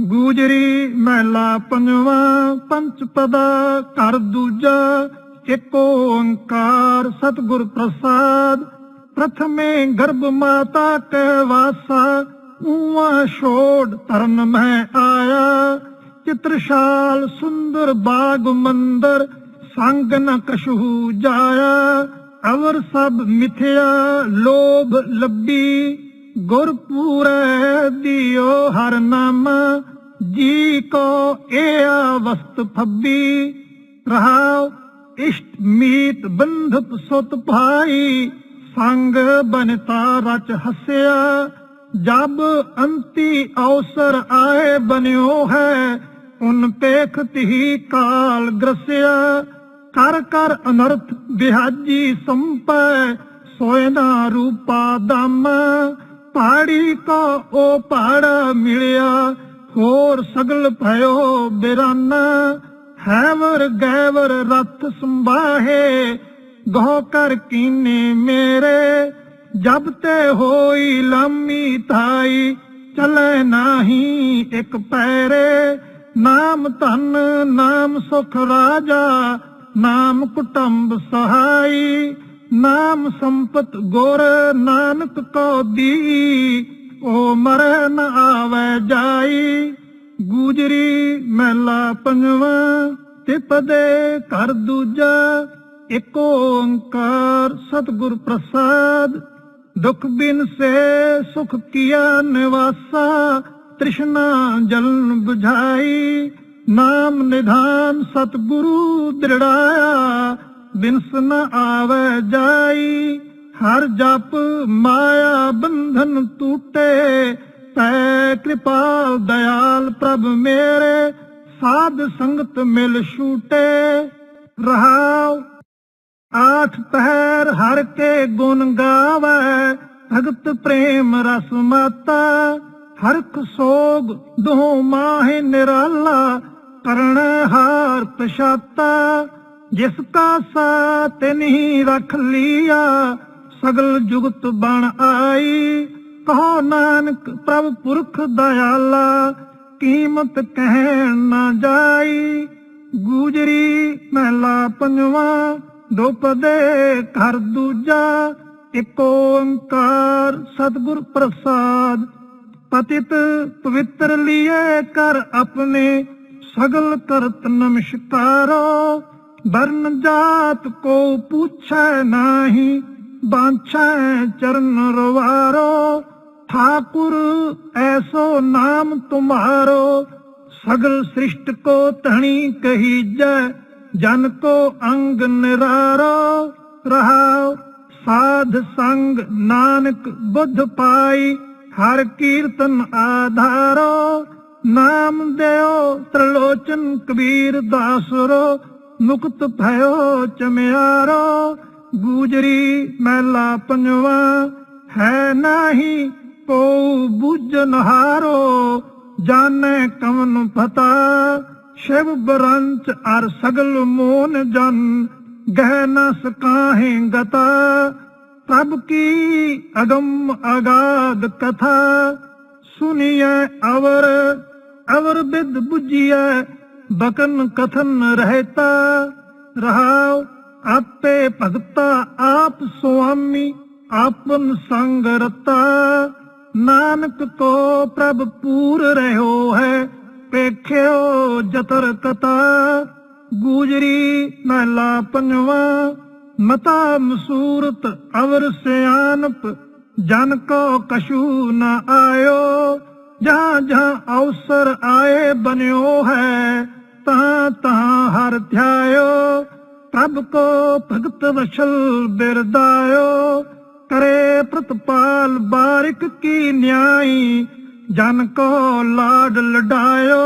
ਗੂਜਰੀ ਮਹਿਲਾ ਪੰਜਵਾ, ਪੰਚ ਪਦਾ ਘਰ ਦੂਜਾ ਏਕ ਓੰਕਾਰ ਸਤਿਗੁਰ ਪ੍ਰਸਾਦ। ਪ੍ਰਥਮੇ ਗਰਭ ਮਾਤਾ ਕੈ ਵਾਸਾ, ਊਆ ਛੋੜ ਤਰਨ ਮੈਂ ਆਇਆ। ਚਿਤਰਸ਼ਾਲ ਸੁੰਦਰ ਬਾਗ ਮੰਦਰ, ਸੰਗ ਨ ਕਛੂ ਜਾਇਆ। ਅਵਰ ਸਭ ਮਿਥਿਆ, ਲੋਭ ਲੱਭੀ। ਗੁਰ ਦਿਓ ਹਰ ਨਾਮ, ਜੀ ਕੋ ਏ ਅਵਸਥ ਫੱਬੀ। ਰਹਾਉ ਇਸ਼ਟ ਮੀਤ ਬੰਧਪ ਸੁਤ ਭਾਈ, ਸੰਗ ਬਨਤਾ ਰਚ ਹਸਿਆ। ਜਬ ਅੰਤੀ ਅਵਸਰ ਆਏ ਬਨਿਓ ਹੈ, ਉਨ ਪੇਖਤ ਹੀ ਕਾਲ ਗ੍ਰਸਿਆ। ਕਰ ਕਰ ਅਨਰਥ ਵਿਹਾਜੀ ਸੰਪੈ ਸੋਇਨਾ ਰੂਪਾ ਦਮ। ਪਹਾੜੀ ਕੋ ਉਹ ਪਹਾੜ ਮਿਲਿਆ, ਹੋਰ ਸਗਲ ਭਇਓ ਬਿਰਾਨਾ। ਹੈਵਰ ਗੈਵਰ ਰਥ ਸੰਭਾਹੇ ਗੋ ਕਰ ਕੀਨੇ ਮੇਰੇ। ਜਬ ਤੇ ਹੋਈ ਲਾਮੀ ਥਾਈ ਚਲੇ ਨਾਹੀ ਇੱਕ ਪੈਰੇ। ਨਾਮ ਧਨ, ਨਾਮ ਸੁਖ ਰਾਜਾ, ਨਾਮ ਕੁਟੰਬ ਸਹਾਈ। ਨਾਮ ਸੰਪਤ ਗੁਰ ਨਾਨਕ ਕੋ ਦੀ ਓ ਮਰੈ ਨ ਆਵੇ ਜਾਈ। ਗੂਜਰੀ ਮਹਿਲਾ ਪੰਜਵਾ ਤੇ ਪਦੇ ਘਰ ਦੂਜਾ ਏਕ ਓੰਕਾਰ ਸਤਿਗੁਰ ਪ੍ਰਸਾਦ। ਦੁਖ ਬਿਨ ਸੇ ਸੁਖ ਕੀਆ ਨਿਵਾਸਾ, ਤ੍ਰਿਸ਼ਨਾ ਜਲਨ 부ਝਾਈ ਨਾਮ ਨਿਧਾਨ ਸਤਿਗੁਰੂ ਦ੍ਰਿੜਾਇਆ ਬਿਨਸ ਨ ਆਵੇ ਜਾਈ, ਹਰ ਜਪ ਮਾਇਆ ਬੰਧਨ ਟੂਟੇ। ਤੈ ਕਿਰਪਾਲ ਦਇਆਲ ਪ੍ਰਭ ਮੇਰੇ, ਸਾਧ ਸੰਗਤ ਮਿਲ ਛੂਟੇ। ਰਹਾਉ, ਆਠ ਪਹਿਰ ਹਰ ਕੇ ਗੁਣ ਗਾਵੇ, ਭਗਤ ਪ੍ਰੇਮ ਰਸ ਮਾਤਾ। ਹਰਖ ਸੋਗ ਦੋ ਮਾਹੇ ਨਿਰਾਲਾ ਕਰਣ ਹਾਰ ਪਛਾਤਾ ਜਿਸ ਕਾ ਸਾਥ ਨਹੀਂ ਰਖ ਲੀਆ, ਸਗਲ ਜੁਗਤ ਬਣ ਆਈ। ਕਹੋ ਨਾਨਕ ਪ੍ਰਭ ਪੁਰਖ ਦਇਆਲਾ, ਕੀਮਤ ਕਹਿਣ ਨਾ ਜਾਈ। ਗੂਜਰੀ ਮਹਿਲਾ ਪੰਜਵਾ ਦੋਪਦੇ ਘਰ ਦੂਜਾ, ਇਕ ਓੰਕਾਰ ਸਤਿਗੁਰ ਪ੍ਰਸਾਦ। ਪਤਿਤ ਪਵਿੱਤਰ ਲੀਏ ਕਰ ਆਪਣੇ, ਸਗਲ ਕਰਤ ਨਮਸਕਾਰੋ। ਵਰਨ ਜਾਤ ਕੋ ਪੁੱਛੈ ਨਾਹੀ, ਬਾਂਛੈ ਚਰਨ ਰਵਾਰੋ। ਠਾਕੁਰ ਐਸੋ ਨਾਮ ਤੁਮਾਰੋ, ਸਗਲ ਸ੍ਰਿਸ਼ਟ ਕੋ ਧਣੀ ਕਹੀਜੈ, ਜਨ ਕੋ ਅੰਗ ਨਿਰਾਰੋ। ਰਹਾਉ ਸਾਧ ਸੰਗ ਨਾਨਕ ਬੁੱਧ ਪਾਈ, ਹਰ ਕੀਰਤਨ ਆਧਾਰੋ। ਨਾਮ ਦਿਓ ਤ੍ਰਿਲੋਚਨ ਕਬੀਰ ਦਾਸਰੋ ਮੁਕਤ ਭਇਓ ਚਮਿਆਰੋ ਗੂਜਰੀ ਮਹਿਲਾ ਪੰਜਵਾ, ਹੈ ਨਾਹੀ ਕੋ ਬੁੱਝਨ ਹਾਰੋ ਜਾਣੈ ਕਵਨ ਪਤਾ, ਸ਼ਿਵ ਬਰੰਚ ਅਰ ਸਗਲ ਮੋਨ ਜਨ, ਗਹਿ ਨ ਸਕਾਹੇ ਗਤਾ, ਪ੍ਰਭ ਕੀ ਅਗਮ ਅਗਾਦ ਕਥਾ, ਸੁਨੀਐ ਅਵਰ ਅਵਰ ਬਿਦ 부ਜੀਐ ਬਕਨ ਕਥਨ ਰਹਿਤਾ, ਰਹਾਉ ਆਪੇ ਭਗਤਾ ਆਪ ਸੁਆਮੀ, ਆਪਨ ਸੰਗ ਰਤਾ। ਨਾਨਕ ਕੋ ਪ੍ਰਭ ਪੂਰ ਰਹਿਓ ਹੈ ਪੇਖਿਓ ਜਤਰ ਕਤਾ। ਗੂਜਰੀ ਮਹਿਲਾ ਪੰਜਵਾ, ਮਤਾ ਮਸੂਰਤ ਅਵਰ ਸਿਆਨਪ, ਜਨ ਕੋ ਕਛੂ ਨ ਆਇਓ। ਜਹਾਂ ਜਹਾਂ ਅਵਸਰ ਆਏ ਬਨਿਓ ਹੈ, ਤਾਂ ਤਾਂ ਹਰ ਧਿਆਇਓ। ਪ੍ਰਭ ਕੋ ਭਗਤ ਵਸ਼ਲ ਬਿਰਦਾਇਓ, ਕਰੇ ਪ੍ਰਤਪਾਲ ਬਾਰਿਕ ਕੀ ਨਿਆਈ, ਜਨ ਕੋ ਲਾਡ ਲਡਾਇਓ।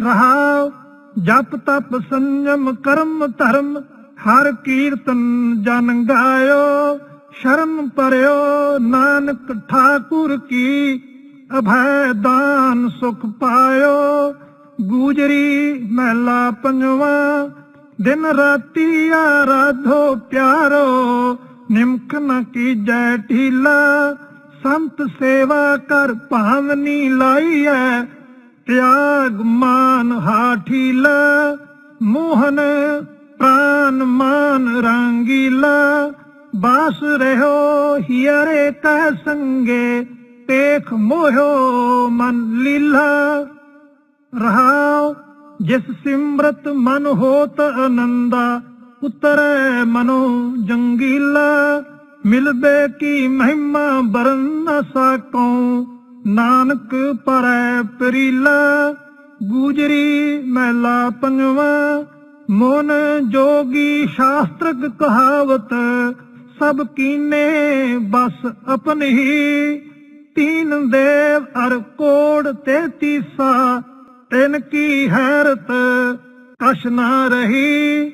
ਰਹਾਉ ਜਪ ਤਪ ਸੰਜਮ ਕਰਮ ਧਰਮ, ਹਰ ਕੀਰਤਨ ਜਨ ਗਾਇਓ। ਸ਼ਰਮ ਪਰਿਓ ਨਾਨਕ ਠਾਕੁਰ ਕੀ ਅਭੈ ਦਾਨ ਸੁਖ ਪਾਇਓ। ਗੂਜਰੀ ਮਹਿਲਾ ਪੰਜਵਾ, ਦਿਨ ਰਾਤੀ ਆਰਾਧੋ ਪਿਆਰੋ, ਨਿਮਕ ਨ ਕੀਜੈ ਢੀਲਾ, ਸੰਤ ਸੇਵਾ ਕਰ ਭਾਵਨੀ ਲਾਈਐ, ਤਿਆਗ ਮਾਨ ਹਾਠੀਲਾ, ਮੋਹਨ ਪ੍ਰਾਨ ਮਾਨ ਰੰਗੀਲਾ, ਬਾਸ ਰਹਿਓ ਹੀਰੇ ਕਹ ਸੰਗੇ। ਪੇਖ ਮੋਹਿਓ ਮਨ ਲੀਲਾ, ਰਹਾਉ ਜਿਸ ਸਿਮਰਤ ਮਨ ਹੋਤ ਆਨੰਦਾ, ਉਤਰੈ ਮਨੋ ਜੰਗੀਲਾ। ਮਿਲਬੇ ਕੀ ਮਹਿਮਾ ਬਰਨ ਨ ਸਕਉ ਨਾਨਕ ਪਰੈ ਪਰੀਲਾ। ਗੂਜਰੀ ਮਹਿਲਾ ਪੰਜਵਾ, ਮੋਨ ਜੋਗੀ ਸ਼ਾਸਤਰਕ ਕਹਾਵਤ, ਸਭ ਕੀਨੇ ਬਸ ਆਪਣੀ। ਤੀਨ ਦੇਵ ਅਰ ਕੋੜ ਤੇਤੀਸਾ ਤਿਨ ਕੀ ਹੈਰਤ ਕਛ ਨਾ ਰਹੀ।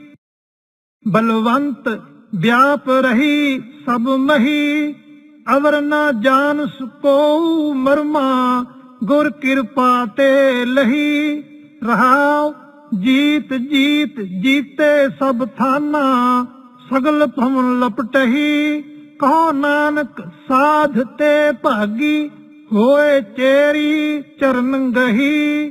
ਬਲਵੰਤ ਵਿਆਪ ਰਹੀ ਸਭ ਮਹੀ, ਅਵਰ ਨਾ ਜਾਣ ਸਕੋ ਮਰਮਾ, ਗੁਰ ਕਿਰਪਾ ਤੇ ਲਹੀ। ਰਹਾਉ ਜੀਤ ਜੀਤ ਜੀਤੇ ਸਭ ਥਾਨਾ, ਸਗਲ ਭਵਨ ਲਪਟਹੀ। ਕਹੋ ਨਾਨਕ, ਸਾਧ ਤੇ ਭਾਗੀ, ਹੋਏ ਚੇਰੀ ਚਰਨ ਗਹੀ।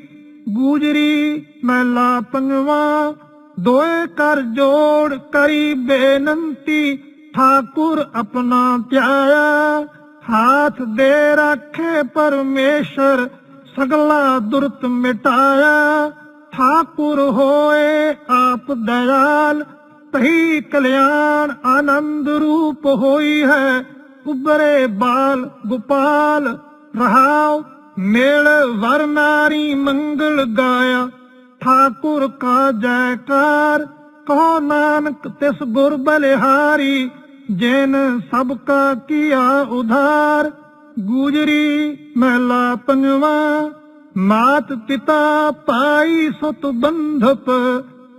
ਗੂਜਰੀ ਮਹਿਲਾ ਪੰਜਵਾ ਦੋਏ ਕਰ ਜੋੜ ਕਰੀ ਬੇਨੰਤੀ, ਠਾਕੁਰ ਆਪਣਾ ਧਿਆਇਆ ਹਾਥ ਦੇ ਰੱਖੇ ਪਰਮੇਸ਼ਰ, ਸਗਲਾ ਦੁਰਤ ਮਿਟਾਇਆ। ਠਾਕੁਰ ਹੋਏ ਆਪ ਦਇਆਲ ਤਹੀ ਕਲਿਆਣ ਆਨੰਦ ਰੂਪ ਹੋਈ ਹੈ। ਉਬਰੇ ਬਾਲ ਗੋਪਾਲ, ਰਹਾਉ, ਮੇਲ ਵਰਨਾਰੀ ਮੰਗਲ ਗਾਇਆ। ਠਾਕੁਰ ਕਾ ਜੈਕਾਰ, ਕਹੋ ਨਾਨਕ ਤਿਸ ਗੁਰ ਬਲਿਹਾਰੀ, ਜਿਨ ਸਭ ਕਾ ਕੀਆ ਉਧਾਰ। ਗੁਜ਼ਰੀ ਮਹਿਲਾ ਪੰਜਵਾ, ਮਾਤ ਪਿਤਾ ਪਾਈ ਸੁਤ ਬੰਧਪ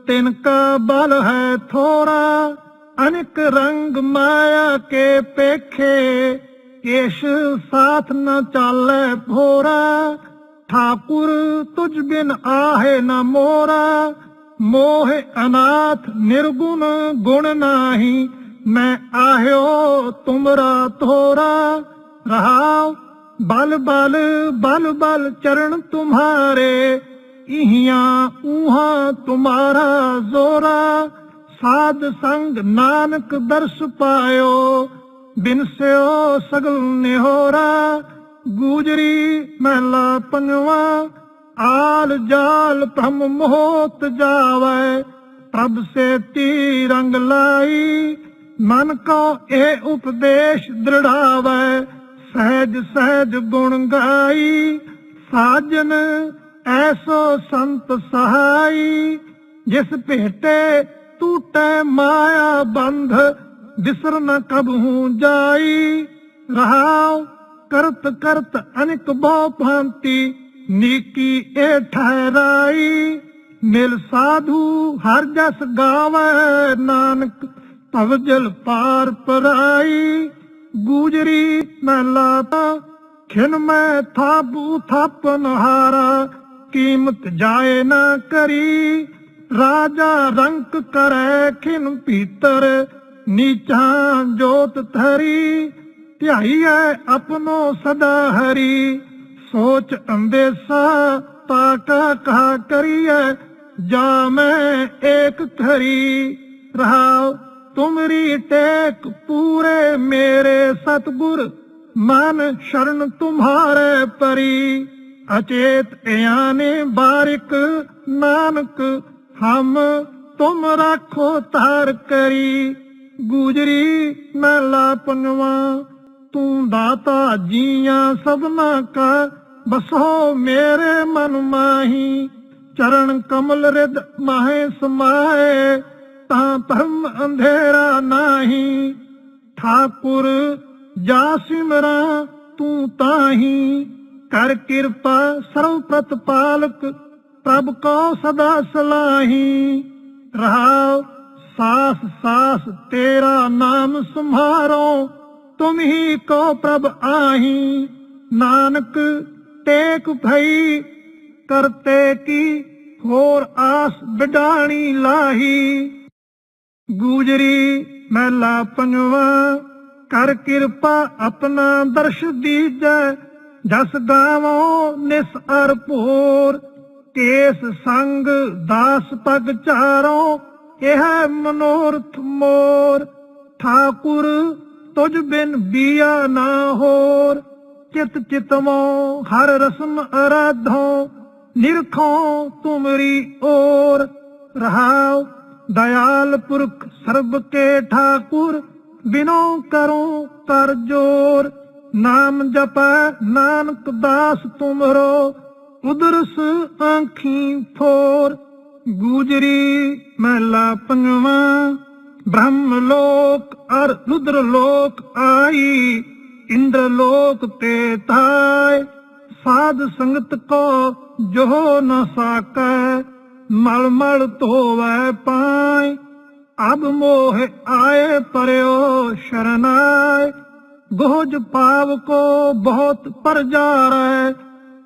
ਤਿਨ ਕਾ ਬਲ ਹੈ ਥੋੜਾ, ਅਨਿਕ ਰੰਗ ਮਾਇਆ ਕੇ ਪੇਖੇ, ਕੇਸ਼ ਸਾਥ ਨ ਚਾਲੇ ਭੋਰਾ। ਠਾਕੁਰ ਤੁਝ ਬਿਨ ਆਹੇ ਨ ਮੋਰਾ, ਮੋਹ ਅਨਾਥ ਨਿਰਗੁਣ ਗੁਣ ਨਾਹੀ। ਮੈਂ ਆਹਿਓ ਤੁਮਰਾ ਥੋਰਾ ਰਹਾਉ ਬਲ ਬਲ ਬਲ ਬਲ ਚਰਨ ਤੁਮਹਾਰੇ ਇਹਾਂ ਉਹਾਂ ਤੁਮਾਰਾ ਜ਼ੋਰਾ। ਸਾਧ ਸੰਗ ਨਾਨਕ ਦਰਸ ਪਾਇਓ, ਬਿਨ ਸਿਓ ਸਗਲ ਨਿਹੋਰਾ। ਗੂਜਰੀ ਮਹਿਲਾ ਪੰਜਵਾ ਆਲ ਜਾਲ ਭ੍ਰਮ ਮੋਹਤ ਜਾਵੇ। ਪ੍ਰਭ ਸੇਤੀ ਰੰਗ ਲਾਈ, ਮਨ ਕੋ ਇਹ ਉਪਦੇਸ਼ ਦ੍ਰਿੜਾਵੇ। ਸਹਿਜ ਸਹਿਜ ਗੁਣ ਗਾਈ, ਸਾਜਨ ਐਸੋ ਸੰਤ ਸਹਾਈ, ਜਿਸ ਭੇਟੇ ਟੂਟੇ ਮਾਇਆ ਬੰਧ ਵਿਸਰ ਨ ਕਬਹੂ ਜਾਈ। ਰਹਾਉ ਕਰਤ ਕਰਤ ਅਨਿਕ ਬਹੁ ਭਾਂਤੀ, ਨੀਕੀ ਏ ਠਹਿਰਾਈ। ਮਿਲ ਸਾਧੂ ਹਰ ਜਸ ਗਾਵੇ ਨਾਨਕ ਭਵਜਲ ਪਾਰ ਪਰਾਈ। ਗੂਜਰੀ ਮਹਿਲਾ ਖਿਨ ਮੈਂ ਥਾਪੂ ਥਾਪਨ ਹਾਰਾ ਕੀਮਤ ਜਾਏ ਨਾ ਕਰੀ, ਰਾਜਾ ਰੰਕ ਕਰੈ ਖਿਨ ਭੀਤਰ, ਨੀਚਾਂ ਜੋਤ ਧਰੀ, ਧਿਆਈਐ ਆਪਣੋ ਸਦਾ ਹਰੀ। ਸੋਚ ਅੰਦੇਸਾ ਤਾਕਾ ਕਹਾ ਕਰੀਐ ਜਾ ਮੈਂ ਏਕ ਖਰੀ ਰਹਾਉ, ਤੁਮਰੀ ਟੇਕ ਪੂਰੇ ਮੇਰੇ ਸਤਗੁਰ, ਮਨ ਸ਼ਰਨ ਤੁਮਹਾਰੇ ਪਰੀ। ਅਚੇਤ ਇਆਨੇ ਬਾਰਿਕ, ਨਾਨਕ, ਹਮ ਤੁਮ ਰਾਖੋ ਤਾਰ ਕਰੀ। ਗੁਜਰੀ ਮਹਿਲਾ ਪੰਜਵਾ, ਤੂੰ ਦਾਤਾ ਜੀਆਂ ਸਭਨਾ ਕਾ, ਬਸੋ ਮੇਰੇ ਮਨ ਮਾਹੀ। ਚਰਨ ਕਮਲ ਰਿਦ ਮਾਹੇ ਸਮਾਏ, ਤਾਂ ਧਰਮ ਅੰਧੇਰਾ ਨਾਹੀ। ਠਾਕੁਰ ਜਾ ਸਿਮਰਾ ਤੂੰ ਤਾਹੀ। ਕਰ ਕਿਰਪਾ ਸਰਵ ਪ੍ਰਤਪਾਲਕ, ਪ੍ਰਭ ਕੋ ਸਦਾ ਸਲਾਹੀ। ਰਹਾਉ, ਸਾਸ ਸਾਸ ਤੇਰਾ ਨਾਮ ਸੰਭਾਰੋ, ਤੁਮ ਹੀ ਕੋ ਪ੍ਰਭ ਆਹੀ। ਨਾਨਕ, ਟੇਕ ਭਈ, ਕਰਤੇ ਕੀ ਹੋਰ ਆਸ ਬਿਡਾਣੀ ਲਾਹੀ। ਗੂਜਰੀ, ਮਹਿਲਾ ਪੰਜਵਾ, ਕਰ ਕਿਰਪਾ ਆਪਣਾ ਦਰਸ਼ ਦੀਜੈ ਜਸ ਗਾਵੋ ਨਿਸ ਅਰ ਕੇਸ ਸੰਗ ਦਾਸ ਪਗ ਚਾਰੋ, ਇਹ ਮਨੋਰਥ ਮੋਰ। ਠਾਕੁਰ, ਤੁਝ ਬਿਨ ਬੀਆ ਨਾ ਹੋਰ। ਚਿਤ ਚਿਤਮੋ ਹਰ ਰਸਮ ਅਰਾਧੋ, ਨਿਰਖੋ ਤੁਮਰੀ ਓਰ। ਰਹਾਉ ਦਇਆਲ ਪੁਰਖ ਸਰਬ ਕੇ ਠਾਕੁਰ, ਬਿਨੋ ਕਰੋ ਕਰ ਜੋਰ। ਨਾਮ ਜਪੈ, ਨਾਨਕ ਦਾਸ ਤੁਮਰੋ, ਉਦਰਸ ਆਂਖੀ ਫੋਰ ਗੂਜਰੀ ਮਹਿਲਾ ਪੰਜਵਾਂ, ਬ੍ਰਹਮ ਲੋਕ ਅਰ ਰੁਦਰ ਲੋਕ ਆਈ, ਇੰਦਰ ਲੋਕ ਤੇ ਥਾਇ ਸਾਧ ਸੰਗਤ ਕੋ ਜੋ ਨ ਸਾਕੈ, ਮਲ ਮਲ ਧੋਵੈ ਪਾਇ ਅਬ ਮੋਹ ਆਏ, ਪਰਿਓ ਸ਼ਰਨਾਇ ਗੋਜ ਪਾਵ ਕੋ ਬਹੁਤ ਪਰਜਾਰੈ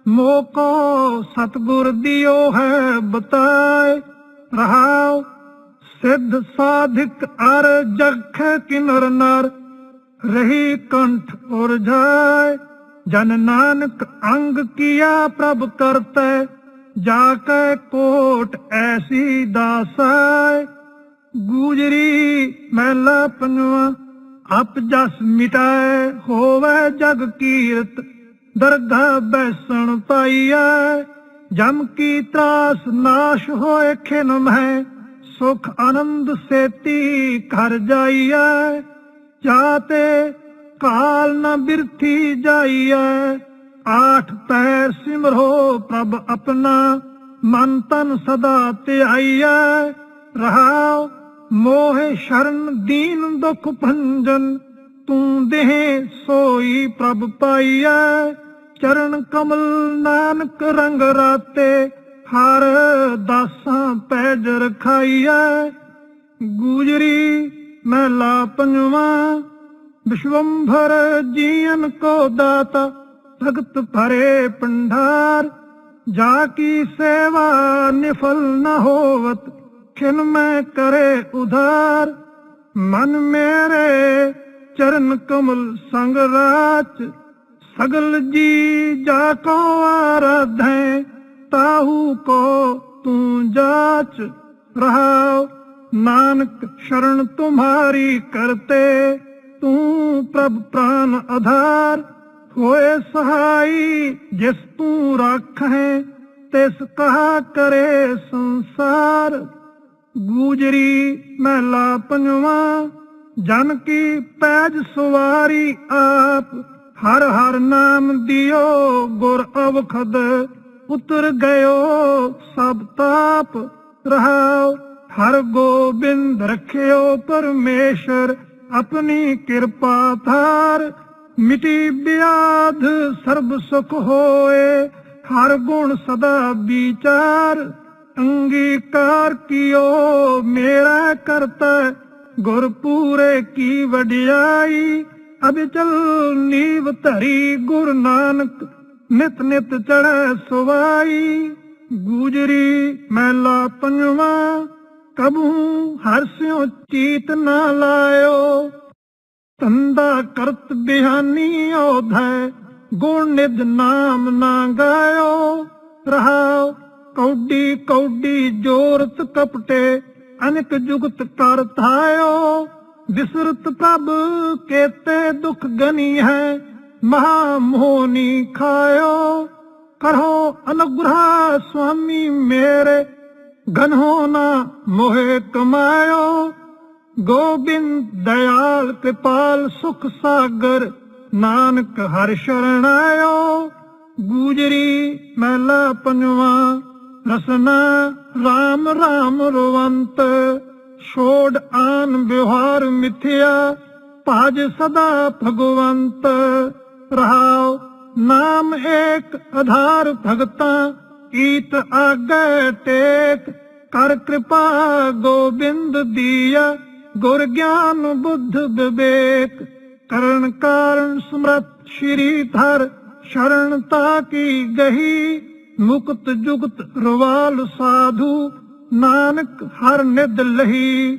ਮੋਕੋ ਸਤਗੁਰ ਦਿਓ ਹੈ ਬਤਾਏ। ਰਹਾਉ ਸਿੱਧ ਸਾਧਿਕ ਅਰ ਜਖ ਕਿਨਰ ਨਰ, ਰਹੀ ਕੰਠ ਉਰ ਜਾਏ ਜਨ ਨਾਨਕ ਅੰਗ ਕੀਆ ਪ੍ਰਭ ਕਰਤੈ, ਜਾ ਕੇ ਕੋਟ ਐਸੀ ਦਾਸੈ ਗੁਜਰੀ ਮਹਿਲਾ ਪੰਜਵਾ ਅਪ ਜਸ ਮਿਟਾਏ ਹੋਵੇ ਜਗ ਕੀਰਤ, ਦਰਗਾਹ ਬੈਸਣ ਪਾਈਐ। ਜਮ ਕੀ ਤਰਾਸ ਨਾਸ਼ ਹੋਏ ਖਿਨ ਮਹਿ, ਸੁਖ ਆਨੰਦ ਸੇਤੀ ਘਰ ਜਾਈਐ। ਜਾਤੇ ਕਾਲ ਨ ਬਿਰਥੀ ਜਾਈਐ, ਆਠ ਪੈਰ ਸਿਮਰੋ ਪ੍ਰਭ ਆਪਣਾ, ਮਨ ਤਨ ਸਦਾ ਧਿਆਈਐ। ਰਹਾਉ ਮੋਹ ਸ਼ਰਨ ਦੀਨ ਦੁਖ ਭੰਜਨ, ਤੂੰ ਦੇਹ ਸੋਈ ਪ੍ਰਭ ਪਾਈਐ। ਚਰਨ ਕਮਲ ਨਾਨਕ ਰੰਗ ਰਾਤੇ, ਹਰ ਦਾਸਾਂ ਪੈਜ ਰਖਾਈਐ। ਗੂਜਰੀ ਮਹਿਲਾ ਪੰਜਵਾਂ, ਵਿਸ਼ਵੰਭਰ ਜੀਵਨ ਕੋ ਦਾਤਾ, ਭਗਤ ਭਰੇ ਪੰਡਾਰ ਜਾ ਕੀ ਸੇਵਾ ਨਿਫਲ ਨ ਹੋਵਤ ਖਿਨ ਮੈਂ ਕਰੇ ਉਧਾਰ, ਮਨ ਮੇਰੇ ਚਰਨ ਕਮਲ ਸੰਗ ਰਾਚ। ਸਗਲ ਜੀ ਜਾ ਕੋ ਆਰਾਧੈ, ਤਾਹੂ ਕੋ ਤੂੰ ਜਾਚ। ਰਹਾਉ ਨਾਨਕ ਸ਼ਰਨ ਤੁਮਾਰੀ ਕਰਤੇ, ਤੂੰ ਪ੍ਰਭ ਪ੍ਰਾਨ ਆਧਾਰ। ਹੋਏ ਸਹਾਈ ਜਿਸ ਤੂੰ ਰਾਖੈ, ਤਿਸ ਕਹਾ ਕਰੇ ਸੰਸਾਰ। ਗੂਜਰੀ ਮਹਿਲਾ ਪੰਜਵਾਂ, ਜਨ ਕੀ ਪੈਜ ਸਵਾਰੀ ਆਪ। ਹਰ ਹਰ ਨਾਮ ਦਿਓ, ਗੁਰ ਅਵਖਦ, ਉਤਰ ਗਇਓ ਸਭ ਤਾਪ। ਰਹਾਉ, ਹਰ ਗੋਬਿੰਦ ਰਖਿਓ ਪਰਮੇਸ਼ਰ, ਆਪਣੀ ਕਿਰਪਾ ਥਾਰ ਮਿਟੀ ਬਿਆਧ ਸਰਬ ਸੁਖ ਹੋਏ, ਹਰ ਗੁਣ ਸਦਾ ਵਿਚਾਰ। ਅੰਗੀਕਾਰ ਕੀਓ, ਮੇਰਾ ਕਰਤਾ ਗੁਰ ਪੂਰੇ ਕੀ ਵਡਿਆਈ। ਅਬਿਚਲ ਨੀਵ ਧਰੀ ਗੁਰ ਨਾਨਕ, ਨਿਤ ਨਿਤ ਚੜੈ ਸੁਵਾਈ। ਗੂਜਰੀ ਮਹਿਲਾ ਪੰਜਵਾਂ, ਕਬੂ ਹਰਸਿਓ ਚੀਤ ਨਾ ਲਾਇਓ। ਤੰਦਾ ਕਰਤ ਬਿਹਾਨੀ ਔਧੈ ਗੁਣ ਨਿਜ ਨਾਮ ਨਾ ਗਾਇਓ। ਰਹਾਉ ਕੌਡੀ ਕੌਡੀ ਜੋਰਤ ਕਪਟੇ, ਅਨਿਕ ਜੁਗਤ ਕਰ ਥਾਇਓ। ਵਿਸਰਤ ਪ੍ਰਭ ਕੇਤੇ ਦੁਖ ਗਨੀ ਹੈ ਮਹਾ ਮੋਹਨੀ ਖਾਇਓ। ਕਰੋ ਅਨੁਗ੍ਰਹ ਸੁਆਮੀ ਮੇਰੇ ਗਨਹੋ ਨਾ ਮੋਹਿ ਕਮਾਇਓ। ਗੋਬਿੰਦ ਦਇਆਲ ਕਿਰਪਾਲ ਸੁਖ ਸਾਗਰ, ਨਾਨਕ ਹਰ ਸ਼ਰਨ ਆਇਓ। ਗੂਜਰੀ ਮਹਿਲਾ ਪੰਜਵਾ ਰਸਨਾ RAM RAM ਰਵੰਤ, ਛੋੜ ਆਨ ਵਿਵਹਾਰ ਮਿਥਿਆ, ਭਜ ਸਦਾ ਭਗਵੰਤ। ਰਹਾਉ ਨਾਮ ਏਕ ਆਧਾਰ ਭਗਤਾ, ਈਤ ਆਗੇ ਟੇਕ। ਕਰ ਕਿਰਪਾ ਗੋਬਿੰਦ ਦੀਆ, ਗੁਰ ਗਿਆਨ ਬੁੱਧ ਵਿਵੇਕ। ਕਰਨ ਕਾਰਨ ਸਮਰਤ ਸ਼੍ਰੀ ਧਰ ਸ਼ਰਣਤਾ ਕੀ ਗਹੀ ਮੁਕਤ ਜੁਗਤ ਰਵਾਲ ਸਾਧੂ ਨਾਨਕ ਹਰ ਨਿਦ ਲਹੀ।